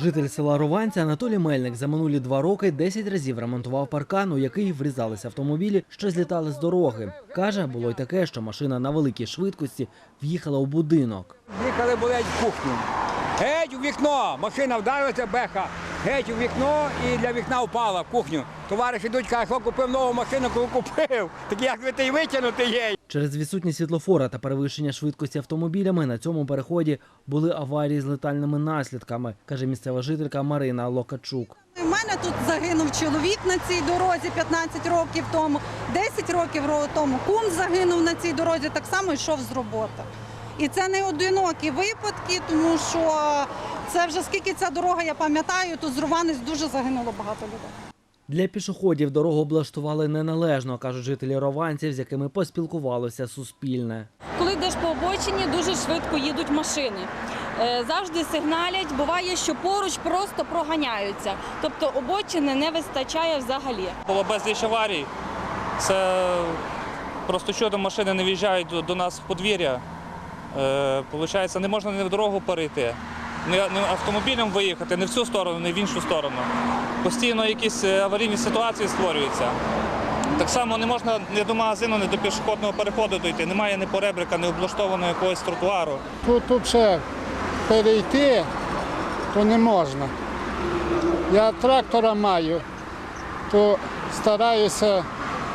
Житель села Рованця Анатолій Мельник за минулі два роки 10 разів ремонтував паркан, у який врізалися автомобілі, що злітали з дороги. Каже, було й таке, що машина на великій швидкості в'їхала у будинок. Їхали болять в кухню. Геть у вікно! Машина вдарилася беха. Геть у вікно і для вікна впала в кухню. Товариш ідуть, каже, що купив нову машину, коли купив. Так як ви ти й витягнути є. Через відсутність світлофора та перевищення швидкості автомобілями на цьому переході були аварії з летальними наслідками, каже місцева жителька Марина Локачук. У мене тут загинув чоловік на цій дорозі 15 років тому, 10 років ро- тому кум загинув на цій дорозі, так само йшов з роботи. І це не одинокі випадки, тому що це вже скільки ця дорога, я пам'ятаю, тут з Руванець дуже загинуло багато людей. Для пішоходів дорогу облаштували неналежно, кажуть жителі Рованців, з якими поспілкувалося Суспільне. Коли йдеш по обочині, дуже швидко їдуть машини. Е, Завжди сигналять. Буває, що поруч просто проганяються. Тобто обочини не вистачає взагалі. Було безліч аварій. Це просто чудом машини не в'їжджають до, нас в подвір'я. Е, Получається, не можна ні в дорогу перейти, ні автомобілем виїхати, не в цю сторону, ні в іншу сторону. Постійно якісь е, аварійні ситуації створюються. Так само не можна ні до магазину, ні до пішохідного переходу дойти. Немає ні поребрика, ні облаштованого якогось тротуару. Тут, тут ще перейти, то не можна. Я трактора маю, то стараюся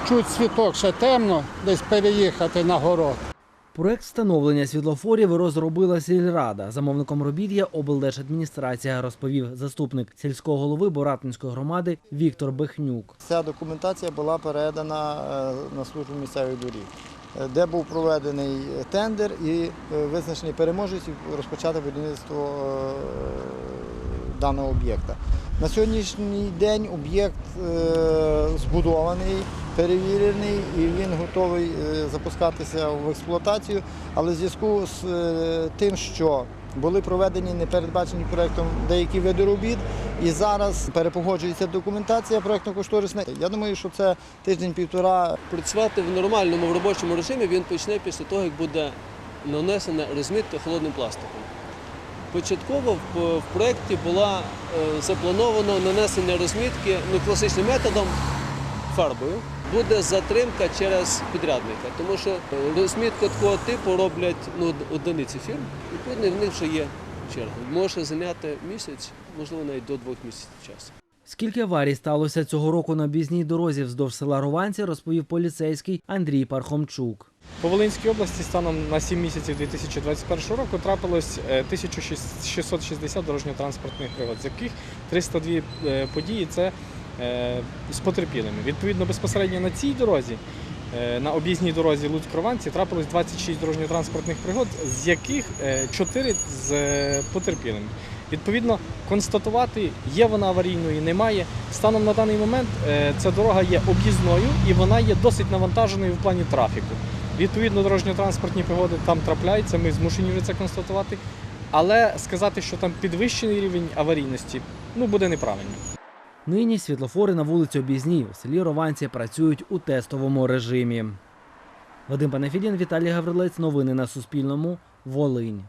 чуть світок ще темно, десь переїхати на город. Проект встановлення світлофорів розробила сільрада. Замовником робіт є облдержадміністрація, розповів заступник сільського голови Боратинської громади Віктор Бехнюк. Ця документація була передана е, на службу місцевих доріг, е, де був проведений тендер і е, визначений переможець розпочати будівництво даного об'єкта. На сьогоднішній день об'єкт е, збудований, перевірений і він готовий е, запускатися в експлуатацію, але в зв'язку з е, тим, що були проведені непередбачені проєктом деякі види робіт, і зараз перепогоджується документація проєктно-кошторисна. Я думаю, що це тиждень-півтора працювати в нормальному в робочому режимі він почне після того, як буде нанесена розмітка холодним пластиком. Початково в, проєкті була е, заплановано нанесення розмітки ну, класичним методом фарбою. Буде затримка через підрядника, тому що розмітку такого типу роблять ну, одиниці фірм, відповідно, в них вже є черга. Може зайняти місяць, можливо, навіть до двох місяців часу. Скільки аварій сталося цього року на об'їзній дорозі вздовж села Рованці, розповів поліцейський Андрій Пархомчук. По Волинській області станом на 7 місяців 2021 року трапилось е, 1660 дорожньо-транспортних пригод, з яких 302 е, події це е, з потерпілими. Відповідно, безпосередньо на цій дорозі, е, на об'їзній дорозі Луцьк-Рованці, трапилось 26 дорожньо-транспортних пригод, з яких 4 з е, потерпілими. Відповідно, констатувати, є вона аварійною, немає. Станом на даний момент е, ця дорога є об'їзною і вона є досить навантаженою в плані трафіку. Відповідно, дорожньо-транспортні пригоди там трапляються, ми змушені вже це констатувати. Але сказати, що там підвищений рівень аварійності, ну буде неправильно. Нині світлофори на вулиці Об'їзній у селі Рованці працюють у тестовому режимі. Вадим Панафідін, Віталій Гаврилець. Новини на Суспільному. Волинь.